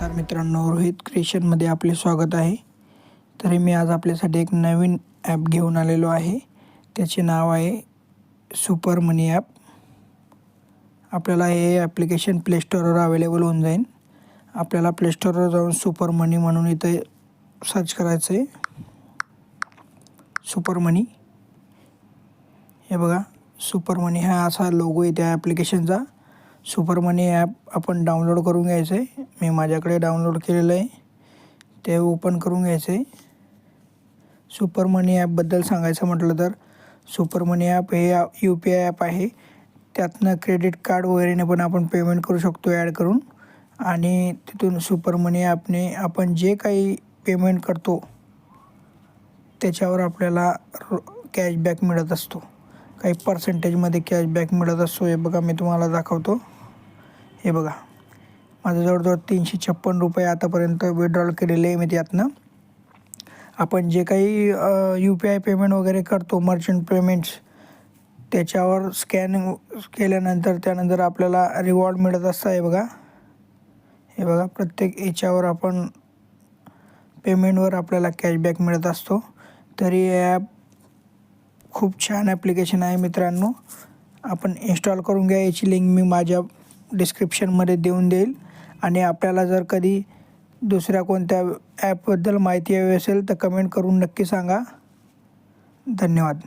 नमस्कार मित्रांनो रोहित क्रिएशनमध्ये आपले स्वागत आहे. तरी मी आज आपल्यासाठी एक नवीन ॲप घेऊन आलेलो आहे. त्याचे नाव आहे सुपर मनी ॲप. आपल्याला हे ॲप्लिकेशन प्लेस्टोरवर अवेलेबल होऊन जाईल. आपल्याला प्लेस्टोरवर जाऊन सुपर मनी म्हणून इथे सर्च करायचं आहे सुपर मनी. हे बघा सुपर मनी हा असा लोगो आहे त्या ॲप्लिकेशनचा. सुपर मनी ॲप आपण डाउनलोड करून घ्यायचं आहे. मी माझ्याकडे डाउनलोड केलेलं आहे. ते ओपन करून घ्यायचं आहे. सुपर मनी ॲपबद्दल सांगायचं म्हटलं तर सुपर मनी ॲप हे यू पी आय ॲप आहे. त्यातनं क्रेडिट कार्ड वगैरेने पण आपण पेमेंट करू शकतो ॲड करून. आणि तिथून सुपर मनी ॲपने आपण जे काही पेमेंट करतो त्याच्यावर आपल्याला कॅशबॅक मिळत असतो. काही पर्सेंटेजमध्ये कॅशबॅक मिळत असतो. हे बघा मी तुम्हाला दाखवतो. हे बघा. माझं जवळजवळ तीनशे छप्पन रुपये आतापर्यंत विड्रॉल केलेले आहे मी त्यातनं. आपण जे काही यू पी आय पेमेंट वगैरे करतो मर्चंट पेमेंट्स त्याच्यावर स्कॅन केल्यानंतर त्यानंतर आपल्याला रिवॉर्ड मिळत असतं. आहे बघा. हे बघा प्रत्येक याच्यावर आपण पेमेंटवर आपल्याला कॅशबॅक मिळत असतो. तरी ॲप खूप छान ॲप्लिकेशन आहे मित्रांनो. आपण इन्स्टॉल करून घ्या याची लिंक मी माझ्या डिस्क्रिप्शनमध्ये देऊन देईल. आणि आपल्याला जर कधी दुसऱ्या कोणत्या ॲपबद्दल माहिती हवी असेल तर कमेंट करून नक्की सांगा. धन्यवाद.